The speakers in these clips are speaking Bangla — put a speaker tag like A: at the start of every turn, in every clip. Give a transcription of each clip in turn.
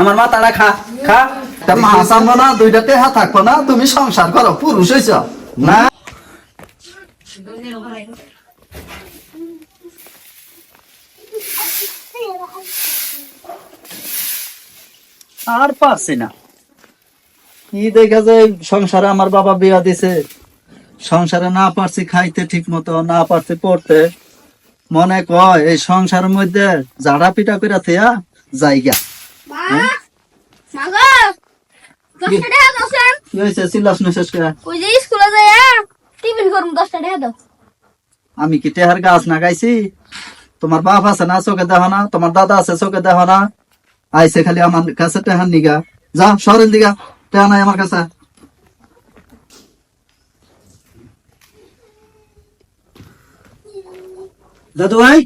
A: আমার মাথাটা খা খা। তা মাছ আনব না দুইটা টেহা থাকব না, তুমি সংসার করো, পুরুষ হয়েছ না? আর পারছি না। কি দেখা যায়, সংসারে আমার বাবা বিয়া দিছে। সংসারে না পারছি খাইতে ঠিক মতো না পারছি পড়তে। মনে কয় এই সংসারের মধ্যে জাড়া পিটা করে। থেয়া জায়গা আমি কি টেহার গাছ না গাইছি? তোমার বাপ আছে না? চোখে দেখো না। তোমার দাদা আছে? চোখে দেখো না। আইসে খালি আমার কাছে টেহার নিগা। যা শহরের দিঘা টেহা নাই আমার কাছে।
B: দাদু ভাই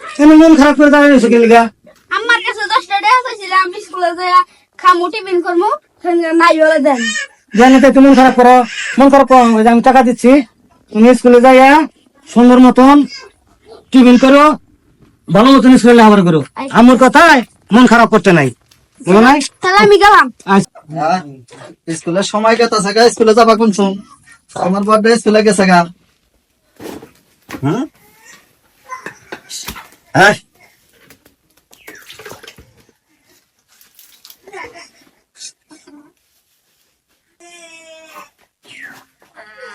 B: কেন মন খারাপ করে দাঁড়িয়ে রয়েছে গেলিগা
C: আমার কাছে দশটা টাকা চাইছিলাম স্কুলে যাইয়া খামু টিফিন করব নাই বলে দেন।
B: জানি তো তুমি মন খারাপ করো মন খারাপ করো আমি টাকা দিচ্ছি। তুমি স্কুলে যাইয়া সুন্দর মতন টিফিন করো ভালো মতন স্কুলে আবার করো। আমার কথায় মন খারাপ করতে নাই। বলো নাই?
C: তাহলে আমি গেলাম।
B: আচ্ছা।
A: হ্যাঁ, স্কুলের সময় গেছে গা স্কুলে যাবা কোন আমার বার্থডে স্কুলে গেছে গা। হুম হ্যাঁ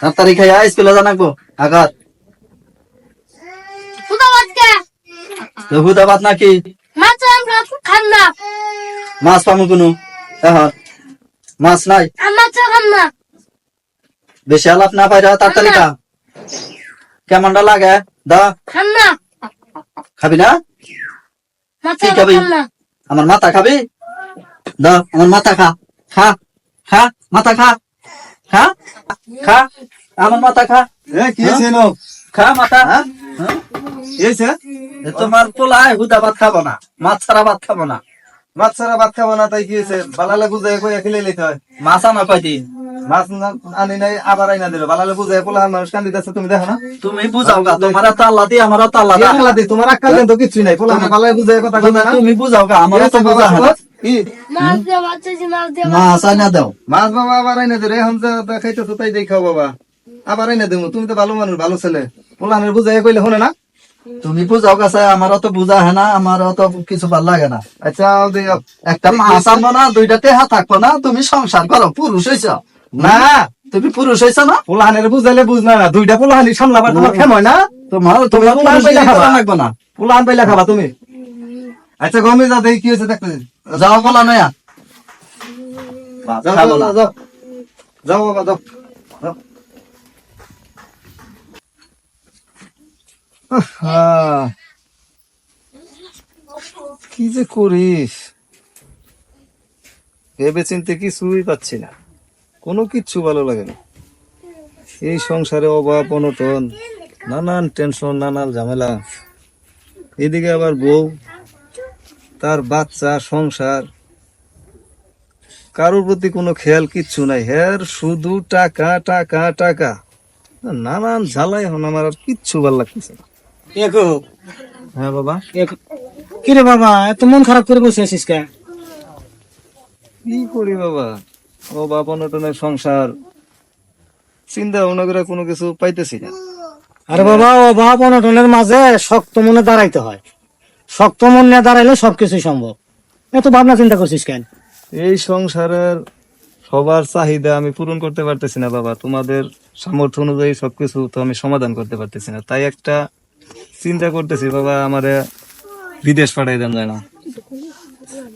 A: তাড়াতাড়ি খাইয়া স্কুলে জানাব আঘাত
C: কোথাও আজকে
A: তো হুদাবাদ নাকি
C: মাছ আমরা খান না
A: মাছ পামু কোনো এখন মাছ নাই
C: আমার চা খান না
A: বেশি আলাপ না পাইরা তাড়াতাড়ি খা কেমনটা লাগে দা
C: খান না
A: খাবি না? কি খাবি? আমার মাথা খাবি? দা আমার মাথা খা। খা খা মাথা খা। খা খা আমার মাথা খা।
B: কি ছিল
A: খা মাথা।
B: কি হয়েছে?
A: এ তোমার পোলায় হুদা ভাত খাব না মাছ ছাড়া ভাত খাব না।
D: মাছ ছাড়া ভাত খাব না তাই কি হয়েছে? বালালে বুঝাই কই খেলে লইতে হয়।
A: মাছ আনা
D: মাছ আনি নাই আবার আইনা দিল। বালালে বুঝাই পোলাহান মানুষ তুমি দেখো না?
A: তুমি বুঝাও গা তোমার তো আল্লাহ আমার তো আল্লাহ
D: আল্লাহ দি, তোমার আক্কাল দেন তো কিছুই নাই পোলাহান বালালে বুঝাই কথা কই না।
A: তুমি বুঝাও গা আমার তো বুঝা হয় না।
C: মাছ
A: দাও।
D: মাছ বাবা আবার আইনা দিলে। এখন যে খাইতেছো তাই দেখাও বাবা। আবার আইনা দেবো তুমি তো ভালো মানুষ ভালো ছেলে। পোলাহানের বুঝাই কইলে শোনে না?
A: তুমি বুঝাও কাছে আমার তো বুঝা হয় না আমার তো কিছু ভালো লাগে না।
D: আচ্ছা।
A: একটা মাছ আনব না দুইটা টেহা থাকব না তুমি সংসার করো পুরুষ হয়েছ
D: না
A: তুমি পুরুষ হয়েছ না?
D: পোলাহানের বুঝাইলে বুঝ না দুইটা পোলাহানি সামলাবার তোমার খেম হয় না?
A: তোমার তোমার
D: তুমি
A: পুরুষ
D: পাইলা খাবা।
A: লাগবে না।
D: পোলাহান পাইলা খাবা তুমি। আচ্ছা গমে যা দেখি কি হয়েছে দেখতে
A: যাও বলা নয়া
D: যাও বাবা যাও। আহা। কি যে করিস? ভেবে চিনতে কিছুই পাচ্ছি না। কোনো কিচ্ছু ভালো লাগে না। এই সংসারে অভাব, অনটন, নানান টেনশন, নানান ঝামেলা। এদিকে আবার বউ, তার বাচ্চা, সংসার। কারোর প্রতি কোনো খেয়াল কিচ্ছু নাই। হের শুধু টাকা টাকা টাকা। নানান ঝালাই হন আমার আর কিচ্ছু ভালো লাগতেছে না। হ্যাঁ বাবা।
B: এত মন খারাপ করে বসে আছিস কে?
D: কি করি বাবা? ও সংসার। চিন্তা ভাবনা করে কোনো কিছু পাইতেছি না।
B: আরে বাবা অভাব অনটনের মাঝে শক্ত মনে দাঁড়াইতে হয়। শক্ত মন নিয়ে দাঁড়াইলে সবকিছু সম্ভব। এত ভাবনা চিন্তা করছিস কেন?
D: এই সংসারের সবার চাহিদা আমি পূরণ করতে পারতেছি না বাবা। তোমাদের সামর্থ্য অনুযায়ী সবকিছু তো আমি সমাধান করতে পারতেছি না। তাই একটা চিন্তা করতেছি বাবা আমারে বিদেশ পাঠাই দেন যায় না।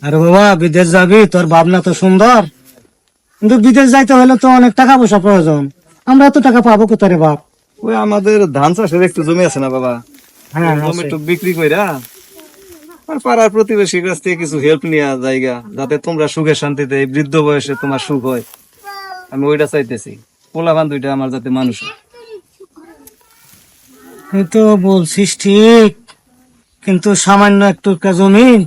B: আরে বাবা বিদেশ যাবি? তোর ভাবনা তো সুন্দর। কিন্তু বিদেশ যাইতে হলে তো অনেক টাকা পয়সা প্রয়োজন। আমরা এত টাকা পাবো কোথায় বাপ?
D: ওই আমাদের ধান চাষের একটু জমি আছে না বাবা?
B: হ্যাঁ
D: জমি একটু বিক্রি কইরা আর পাড়ার প্রতিবেশীর কাছ থেকে কিছু হেল্প নেওয়া জায়গা যাতে তোমরা সুখে শান্তিতে এই বৃদ্ধ বয়সে তোমার সুখ হয়। আমি ওইটা চাইতেছি। পোলাবান দুইটা আমার যাতে মানুষ হয়।
B: তুই তো বলছিস ঠিক কিন্তু সামান্য একটু কা জমিন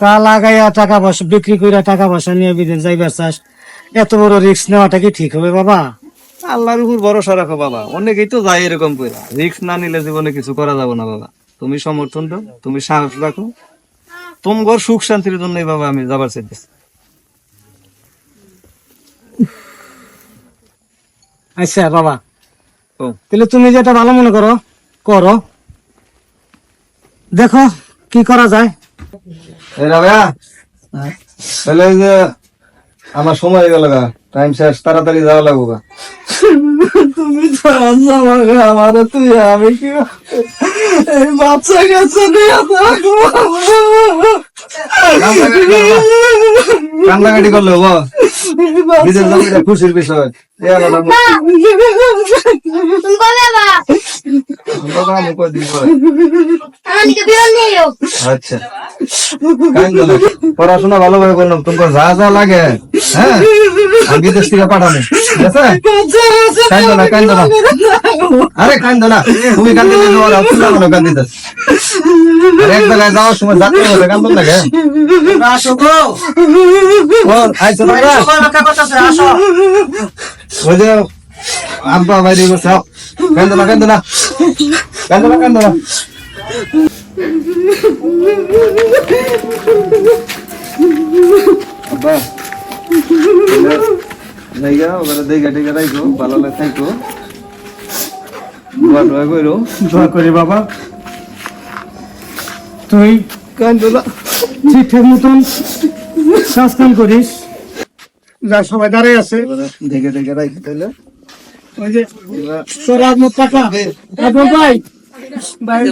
B: তা লাগাইয়া টাকা পয়সা বিক্রি করে টাকা পয়সা নিয়ে বিদেশ যাইবার চাস এত বড় রিস্ক নেওয়াটা কি ঠিক হবে বাবা?
D: আল্লাহর উপর ভরসা রাখো বাবা অনেকেই তো যায় এরকম করে রিস্ক না নিলে জীবনে কিছু করা যাবে না বাবা। তুমি সমর্থন দাও তুমি সাহস রাখো। তোমার সুখ শান্তির জন্যই বাবা আমি যাবার চাইতেছি।
B: আচ্ছা বাবা তাহলে তুমি যেটা ভালো মনে করো করো। দেখো কি করা যায়।
D: তাহলে যে আমার সময় হয়ে গেল টাইম শেষ তাড়াতাড়ি যাওয়া লাগবো গা।
A: তুমি তো আমাকে আমার তুই আমি কি এই বাচ্চা কাছে নিয়ে থাকব
D: কান্নাকাটি করলে হব? নিজের খুশির বিষয়। আচ্ছা। পড়াশোনা ভালোভাবে করলাম। তোমার যা যা লাগে হ্যাঁ? বিদেশ থেকে পাঠাবো। ঠিক আছে? কান্দো না কান্দো না আরে কান্দো না। তুমি কান্দি দিলে ওরা তুলা কান্দি দাস আরে এক জায়গায় যাওয়ার সময় যাত্রা হবে কান্দো না কে
B: আসো গো।
D: ওই যে আব্বা বাইরে আও। কান্দো না কান্দো না। কান্দো না কান্দো না। আব্বা জায়গা ওখানে দেখে টেকে রাখো ভালো লাগে থাকো। দোয়া টোয়া করো।
B: দোয়া করি বাবা। তুই
D: কান্দো না।
B: ঠিকঠাক মতন কাম করিস। যা সবাই দাঁড়াই আছে।
D: দেখে দেখে রাখি তাহলে।
B: ওই যে তোর আজমত কাকা আজমত ভাই। ভাই।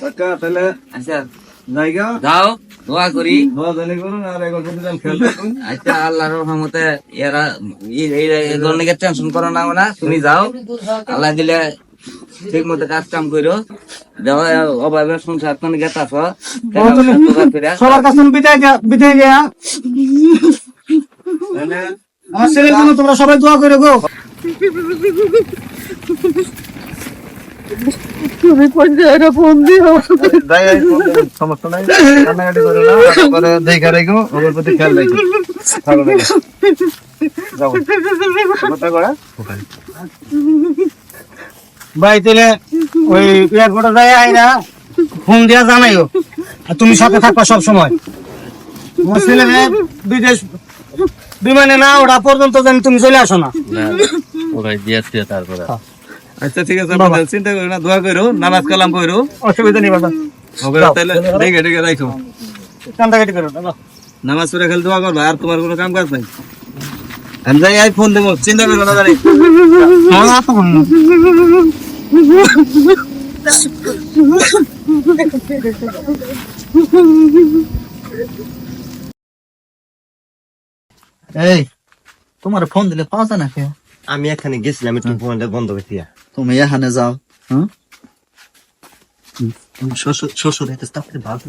D: কাকা তাহলে
E: আচ্ছা
D: জায়গা?
E: যাও দোয়া করি।
D: দোয়া জানি করুন আর এখন প্রতিদিন খেয়াল
E: আচ্ছা আল্লাহর রহমতে এরা এই- টেনশন করো না তুমি যাও আল্লাহ দিলে ঠিক মতো কাজ কাম করো অভাবে সংসার তুমি গেতাছ।
B: সবার কাছে বিদায় বিদায় দেয়া। আমার ছেলের জন্য তোমরা সবাই দোয়া করে গো।
D: যাই আই সমস্যা নাই। কান্নাকাটি করো না তারপরে দেখে রাখো ওর প্রতি খেয়াল রাখো। ভালো যাও। কথা করা?
B: ভাই তাহলে ওই এয়ারপোর্টে যাই আই না ফোন দিয়া জানাইও। আর তুমি সাথে থাকবা সব সময় আমার ছেলে বিদেশ বিমানে না ওটা পর্যন্ত যেন তুমি চলে আসো না।
E: ওরাই দিয়েছে তারপরে।
D: আচ্ছা ঠিক আছে বাবা। চিন্তা করো না দোয়া করো নামাজ কালাম করো
B: অসুবিধা নেই বাবা।
D: হবে তাহলে দেখে দেখে রাখো।
B: কান্দাকাটি করো না
D: নামাজ পড়ে খালি দোয়া করবা আর তোমার কোনো কাম কাজ নাই। আমি যাই আই ফোন দেবো। চিন্তা করো না জানি
A: এই তোমার ফোন দিলে পাওয়া যায় না
F: আমি এখানে গেছিলাম একটু ফোনটা বন্ধ করে দিয়া।
A: তুমি এখানে যাও হ্যাঁ? শ্বশুর শ্বশুর এতে তারপরে ভালো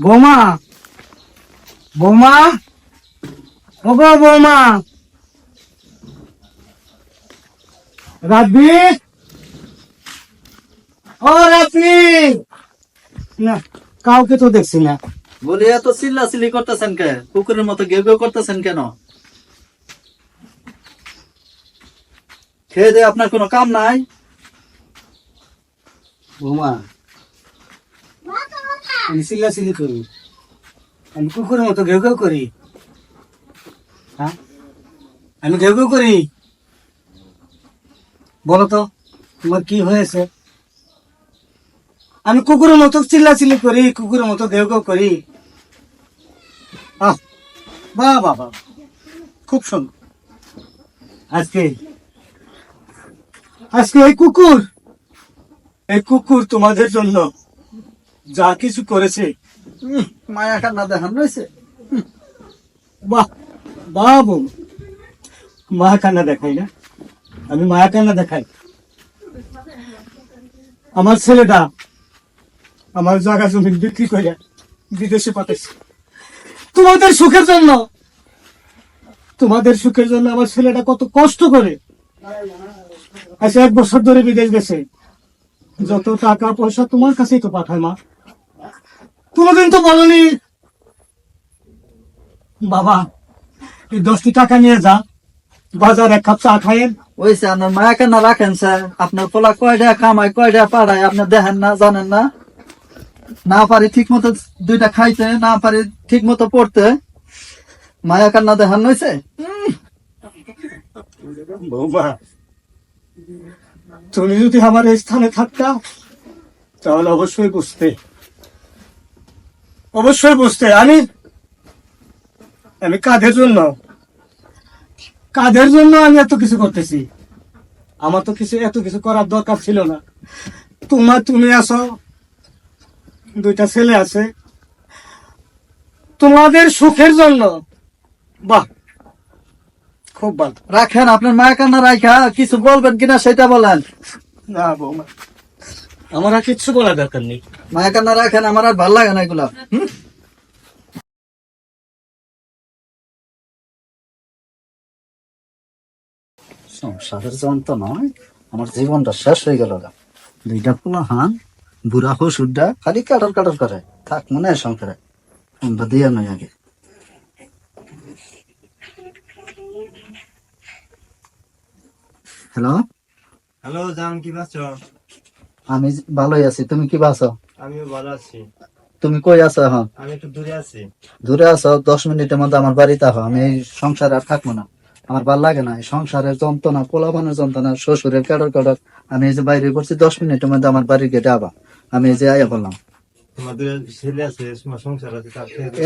B: বৌমা বৌমা ও গো বৌমা। রাব্বি ও রাব্বি না কাউকে তো দেখছি না।
A: বলে এত চিল্লা চিল্লি করতেছেন কে? কুকুরের মতো গেউ গেউ করতেছেন কেন? খেয়ে দিয়ে আপনার কোনো কাম নাই?
B: বৌমা আমি চিল্লা চিল্লি করি। আমি কুকুরের মতো ঘেউ ঘেউ করি। হ্যাঁ? আমি ঘেউ ঘেউ করি। বলো তো, তোমার কি হয়েছে? আমি কুকুরের মতো চিল্লা চিল্লি করি, কুকুরের মতো ঘেউ ঘেউ করি। আহ বাহ বাহ, খুব সুন্দর। আজকে আজকে এই কুকুর এই কুকুর তোমাদের জন্য যা কিছু করেছে।
A: মায়া কান্না দেখান রয়েছে
B: বাহ বাহ বউ। মায়া কান্না দেখাই না। আমি মায়া কান্না দেখাই। আমার ছেলেটা আমার জায়গা জমি বিক্রি করে বিদেশে পাঠাইছে। তোমাদের সুখের জন্য। তোমাদের সুখের জন্য আমার ছেলেটা কত কষ্ট করে। আচ্ছা এক বছর ধরে বিদেশ গেছে। যত টাকা পয়সা তোমার কাছেই তো পাঠায় মা। কোনোদিন তো বলনি। বাবা এই দশটি টাকা নিয়ে যা। বাজার এক কাপ চা খাইয়েন
A: ওই সে আপনার মায়া কেন রাখেন স্যার? আপনার পোলা কয়টা কামায় কয়টা পাড়ায় আপনি দেখেন না জানেন না? না পারি ঠিক মতো দুইটা খাইতে না পারি ঠিক মতো পড়তে। মায়া কান্না দেখান
B: বৌমা তুমি যদি আমার এই স্থানে থাকতা তাহলে অবশ্যই বুঝতে। অবশ্যই বুঝতে আমি আমি কাদের জন্য? কাদের জন্য আমি এত কিছু করতেছি? আমার তো কিছু এত কিছু করার দরকার ছিল না। তোমার তুমি আছো দুইটা ছেলে আছে। তোমাদের সুখের জন্য বাহ খুব ভালো।
A: রাখেন আপনার মায়া কান্না রাখা কিছু বলবেন কিনা সেটা বলেন।
B: না বৌমা। আমার আর কিচ্ছু বলার দরকার নেই।
A: মায়া কান্না রাখেন আমার আর ভালো লাগে না এগুলা। হুম? সংসারের যন্ত্র নয় আমার জীবনটা শেষ হয়ে গেল দুইটা পোলা হান বুড়া হসুরটা খালি কাটার কাটার করে। থাক মনে হয় সংসারে। আমরা দিয়া নয় আগে। হ্যালো
F: হ্যালো জান কি আছো
A: আমি ভালোই আছি তুমি কি বাছো
F: আমিও ভালো আছি।
A: তুমি কই আছো এখন?
F: আমি একটু দূরে আছি।
A: দূরে আছো? দশ মিনিটের মধ্যে আমার বাড়িতে আহো আমি এই সংসারে আর থাকব না। আমার ভালো লাগে না। এই সংসারের যন্ত্রণা পোলাবানের যন্ত্রণা শ্বশুরের কাডর কাডর। আমি এই যে বাইরে করছি দশ মিনিটের মধ্যে আমার বাড়ির গেটে আবা। আমি এই যে আয়া বললাম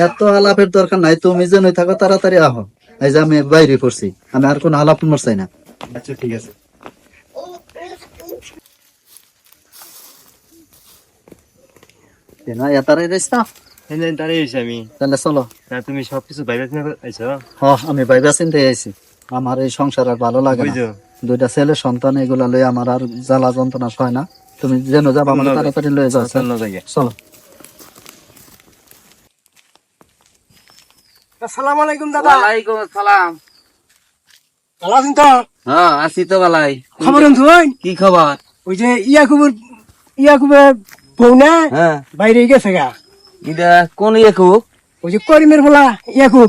A: এত আলাপের দরকার নাই। তুমি যে নই থাকো তাড়াতাড়ি আহো। এই যে আমি বাইরে করছি আমি আর কোনো আলাপ তোমার চাই না।
F: আচ্ছা ঠিক আছে।
A: না এতারাই রইস না
F: এনে দাঁড়িয়ে আছি আমি
A: তাহলে চলো
F: তা তুমি সবকিছু বাইরে থেকে আইছো
A: হ আমি বাইরে চিন্তা আইছি আমার এই সংসার আর ভালো লাগে না দুইটা ছেলে সন্তান এগুলা লই আমার আর জ্বালা যন্ত্রণা সয় না তুমি যেন যাবা আমার তাড়াতাড়ি লয়ে যাও
F: চলো
B: আসসালামু আলাইকুম দাদা
E: ওয়ালাইকুম আসসালাম
B: ভালো আছেন তো
E: হ্যাঁ আছি তো বালাই
B: খবর
E: কি খবর
B: ওই যে ইয়াকুবুর ইয়াকুবের বউ না
E: হ্যাঁ।
B: বাইরে গেছে গা।
E: এটা কোন ইয়াকু
B: ওই যে করিমের বলা ইয়াকুব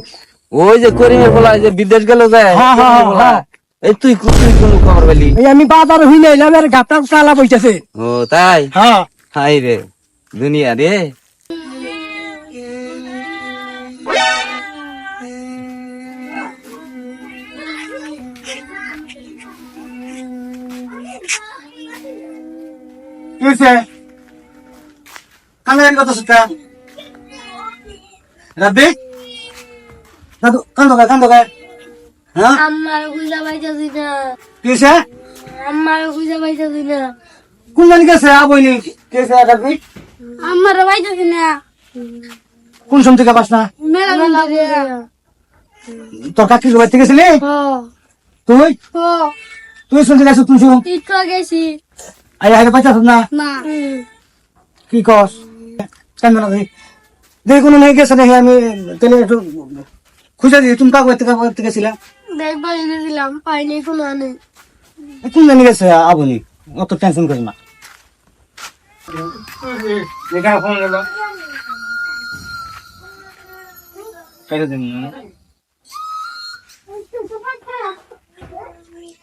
E: ওই যে করিমের বলা যে বিদেশ গেল যায়
B: হ্যাঁ, হ্যাঁ।
E: এই তুই তুই কোন খবর পেলি?
B: আমি বাজার হই না এলাম আর গাতার চালা বইতেছে।
E: ও তাই?
B: হ্যাঁ।
E: হাই রে দুনিয়া রে।
B: হয়েছে কান্দাকাটি কথা সুতা রাব্বি? দাদু কান্দো গায় কান্দো গায় হ্যাঁ?
C: আমার খুঁজা পাইতেছি না।
B: কি হয়েছে
C: আমার খুঁজা পাইতেছি না।
B: কোন জানি গেছে আবইনি কি হয়েছে রাব্বি?
C: আমার পাইতেছি না।
B: কোন সময় থেকে পাস না?
C: মেলা মেলা
B: তোর কাকির বাড়িতে গেছিলি? তুই? তুই শুনতে গেছিস তুই শুন
C: গেছি।
B: আই আই পাইতাছ না?
C: না।
B: কি কস? না দেখি? দেখি কোনো নেই গেছে নাকি আমি তাহলে একটু খুঁজে দিই। তুমি কাকু থেকে কাকু থেকে গেছিলা
C: দেখবার গেছিলাম পাইনি কোনো আনে।
B: কোন জানি গেছে আবনি অত টেনশন করিস না। ফোন গেল।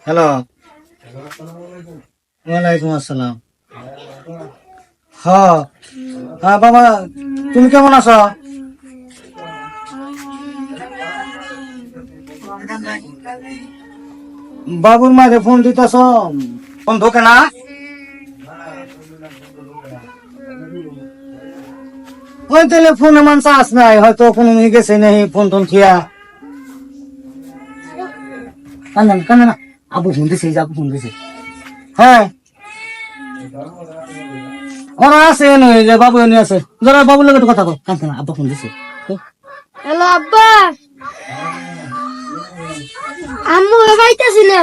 B: হ্যালো ওয়ালাইকুম আসসালাম। হ্যাঁ। হ্যাঁ বাবা, তুমি কেমন আছো? বাবুর মাঝে ফোন দিতেছ? ফোন ধোকে না? ওই তাহলে ফোন এমন চাষ নাই, হয়তো নিয়ে গেছে নেই, ফোন টোন খিয়া কান্দা না কান্দা না। আবু ফোন দিছে আবু ফোন দিছে। হ্যাঁ। ওরা আছে এনে যে বাবু এনে আছে। যারা বাবুর লোক কথা কো কান্দা না আব্বা ফোন দিছে।
C: হ্যালো আব্বা। আম্মু পাইতেছি না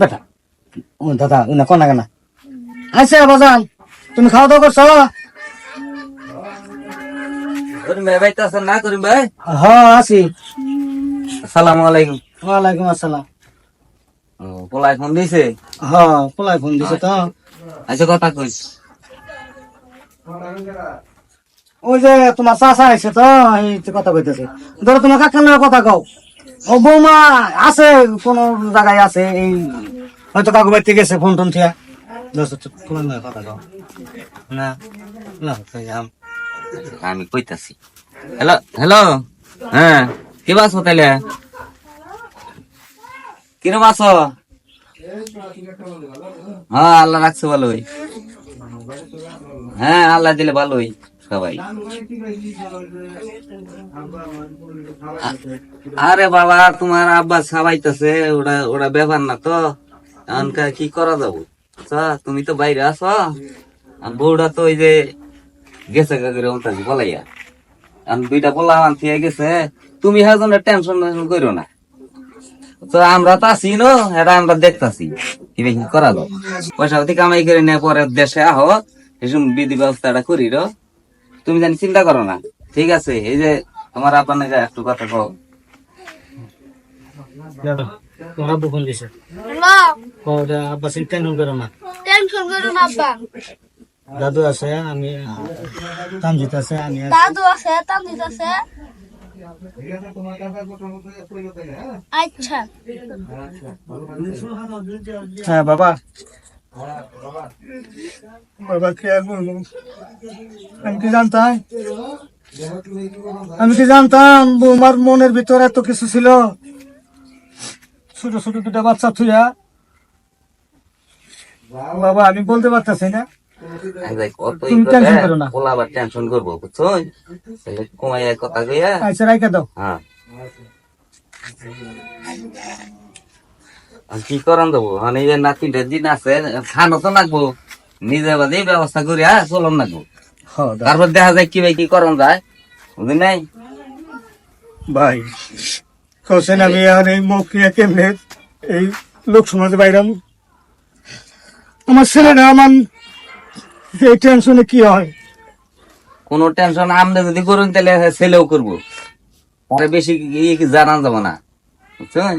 B: বেটা ও দাদা উনা কোনা কেনা। আচ্ছা বাজান তুমি খাওয়া দাওয়া করছ?
E: না করিম ভাই।
B: হ্যাঁ আছি।
E: আসসালামু আলাইকুম।
B: ওয়ালাইকুম আসসালাম।
E: পোলাই ফোন দিছে?
B: হ্যাঁ পোলাই ফোন দিছে তো।
E: আচ্ছা কথা কই
B: ওই যে তোমার চাষা আছে তো এই কথা কইতেছে। ধরো তোমার কাকার নামে কথা কও। ও বৌমা আছে কোন জায়গায় আছে এই হয়তো কাকু বাড়িতে গেছে ফোন টোন থিয়া। তোমার নামে কথা কও। না না আমি।
E: কইতাছি। হ্যালো হ্যালো হ্যাঁ কি বাসো তাইলে? কিরম আছো হ্যাঁ আল্লাহ রাখছে ভালোই। হ্যাঁ আল্লাহ দিলে ভালোই সবাই। আরে বাবা তোমার আব্বা সাবাইতেছে ওটা ওটা ব্যাপার না তো। এখনকার কি করা যাব? তুমি তো বাইরে আছো। আর বউটা তো ওই যে গেছে গাগরে অন্তাজি, বলাইয়া। আমি দুইটা বলা আনতে গেছে। তুমি হ্যাঁ টেনশন টেনশন করো না। তো আমরা তো আছি নো? এটা আমরা দেখতাছি। কি কি করা যাবে পয়সা পাতি কামাই করে নিয়ে পরে দেশে আহ এসব বিধি ব্যবস্থাটা করি রো তুমি জানি চিন্তা করো না। ঠিক আছে এই যে তোমার আপনার একটু কথা কও।
B: তোমার আব্বু ফোন দিছে।
C: হ্যালো?
B: কও যে আব্বা টেনশন করো না।
C: টেনশন করো না আব্বা।
B: দাদু আছে আমি তামজিত আছে আমি
C: দাদু আছে আছে। আচ্ছা।
B: হ্যাঁ বাবা। বাবা কি আর বলব? আমি কি জানতাম? আমি কি জানতাম? বৌমার মনের ভিতরে এত কিছু ছিল? ছোট ছোট দুটা বাচ্চা থুয়া বাবা আমি বলতে পারতেছি না।
E: আমি যাই কত
B: তুমি tension করো না।
E: পোলা আবার টেনশন করব বুঝছ? তাহলে কমাই কথা কইয়া
B: আচ্ছা রাইখা দাও।
E: হ্যাঁ। কি করান দেবো? মানে এই নাতিটা দিন আছে খানো তো লাগবো নিজে বাদে ব্যবস্থা করি হ্যাঁ চলন
B: হ্যাঁ
E: তারপর দেখা যায় কি ভাই কি করন যায়? বুঝলি নাই?
B: ভাই কোসেন আমি আর এই মুখ নিয়ে কেমনে এই লোক সমাজে বাইরাম? আমার ছেলেরা আমার এই টেনশনে কি হয়?
E: কোনো টেনশন আমরা যদি করুন তাহলে ছেলেও করব। বেশি ইয়ে কি জানা যাব না। বুঝছেন?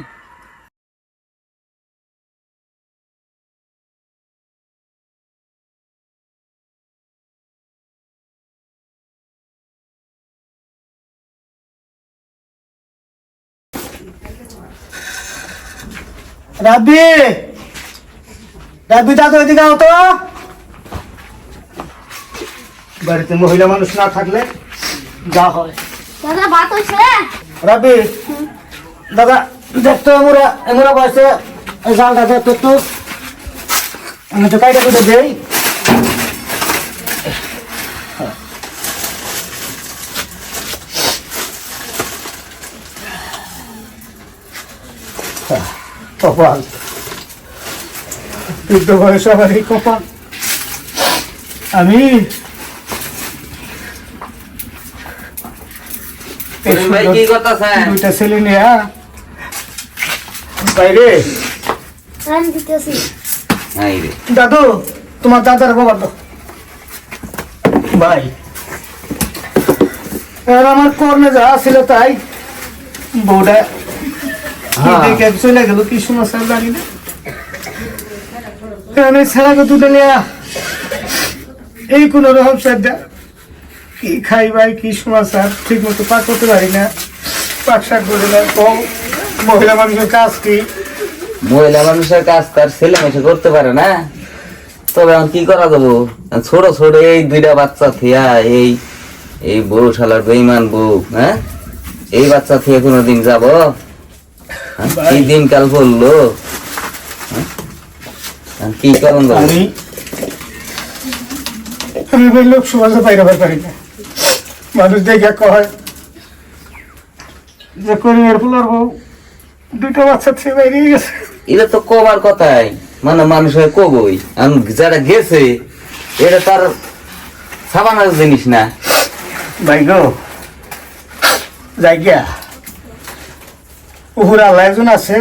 B: রাব্বি! রাব্বি দাদু এদিকে আও তো। বাড়িতে মহিলা মানুষ না থাকলে যা হয়।
C: দাদা ভাত
B: দাদা দেখতো আমরা এই জালটা দেখতো একটু। আমি তো কাইটা করে দেই। কপাল। বৃদ্ধ বয়স আমার এই কপাল। আমি
E: ভাই
B: সুন্দর
E: কি করতেছেন?
B: দুইটা ছেলে নিয়ে বাইরে?
C: আমি দিতেছি।
E: এই
B: দাদু তোমার দাদার দাও ভাই। আর আমার কর্মে যা ছিল তাই বউটা
E: হ্যাঁ।
B: দেখে চলে গেল কি সমস্যা জানি না। কারণ এই ছেলেকে দুটো নিয়ে এই কোন রকম শ্রদ্ধা কি খাই ভাই কি সমস্যা ঠিক মতো পাক করতে পারি না। পাক শাক করে না কম মহিলা মানুষের কাজ কি?
E: মহিলা মানুষের কাজ তার ছেলে মেয়ে করতে পারে না। তবে এখন কি করা যাব? ছোট ছোট এই দুইটা বাচ্চা থিয়া এই এই বউ শালার বেইমান বউ হ্যাঁ? এই বাচ্চা থেকে কোনোদিন যাব? হ্যাঁ? কি দিনকাল পড়ল হ্যাঁ? কি যাব
B: আমি আমি ওই লোক সমাজে বাইরে পারি না। মানুষ দেখে কয় যে করিমের ফুলার বউ দুটো বাচ্চা থেকে বাইরে গেছে।
E: এটা তো কবার কথাই। মানে মানুষ হয় কবই। আর যারা গেছে এটা তার সাবানার জিনিস না।
B: ভাই গো যাই গিয়া উপরে আল্লাহ একজন আছে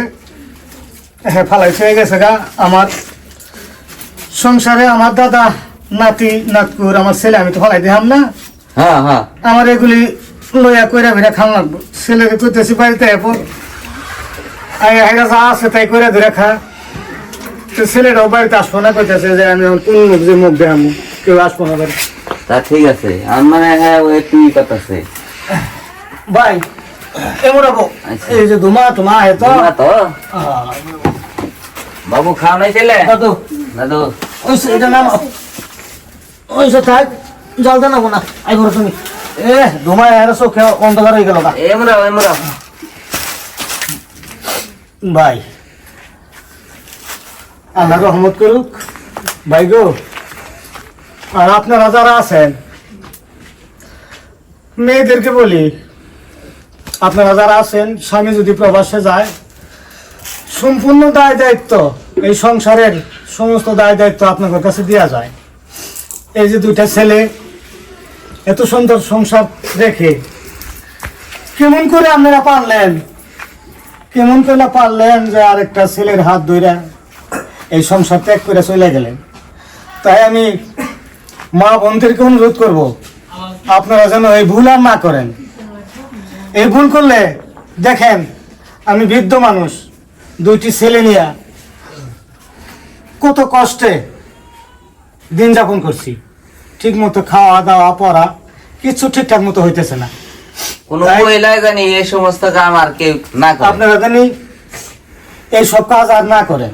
B: হ্যাঁ ফালাই হয়ে গেছে গা। আমার সংসারে আমার দাদা নাতি নাতকুর আমার ছেলে আমি তো ফালাই দিলাম না।
E: হ্যাঁ হ্যাঁ।
B: আমার এগুলি লইয়া কইরা ভিড়া খাওয়া লাগবো। ছেলেকে কইতেছি বাড়িতে এরপর আগে আগে যা আছে তাই কইরা ধরে খা। তো ছেলেটাও বাড়িতে আসব না কইতেছে যে আমি এখন কোন মুখ যে মুখ দেখাবো কেউ আসব না বাড়ি
E: তা ঠিক আছে। আমার মানে হ্যাঁ ওই তুই কথাছে
B: ভাই এমন রাখো
E: আচ্ছা।
B: এই যে ধুমা টুমা আহে তো।
E: তো। বাবু খাওয়া নাই ছেলে
B: দাদু।
E: দাদু।
B: ওই এটা নাম ওই থাক। জল দেন না। আই ঘরে তুমি। এ ধুমায় অন্ধকার হয়ে গেল
E: এমরা এমরা
B: ভাই। আল্লাহ রহমত করুক। ভাই গো আর আপনারা যারা আছেন মেয়েদেরকে বলি আপনারা যারা আছেন স্বামী যদি প্রবাসে যায় সম্পূর্ণ দায় দায়িত্ব এই সংসারের সমস্ত দায় দায়িত্ব আপনাদের কাছে দেওয়া যায়। এই যে দুইটা ছেলে এত সুন্দর সংসার রেখে কেমন করে আপনারা পারলেন? কেমন করে পারলেন যে আরেকটা ছেলের হাত ধইরা এই সংসার ত্যাগ করে চলে গেলেন? তাই আমি মা বোনদেরকে অনুরোধ করব, আপনারা যেন এই ভুল আর না করেন। এই ভুল করলে, দেখেন, আমি বৃদ্ধ মানুষ, দুইটি ছেলে নিয়ে কত কষ্টে দিন যাপন করছি। ঠিক মতো খাওয়া দাওয়া পড়া কিছু ঠিকঠাক মতো হইতেছে না।
E: কোন মহিলায় জানি এই সমস্ত কাম আর কেউ না
B: আপনারা জানি এই সব কাজ আর না করেন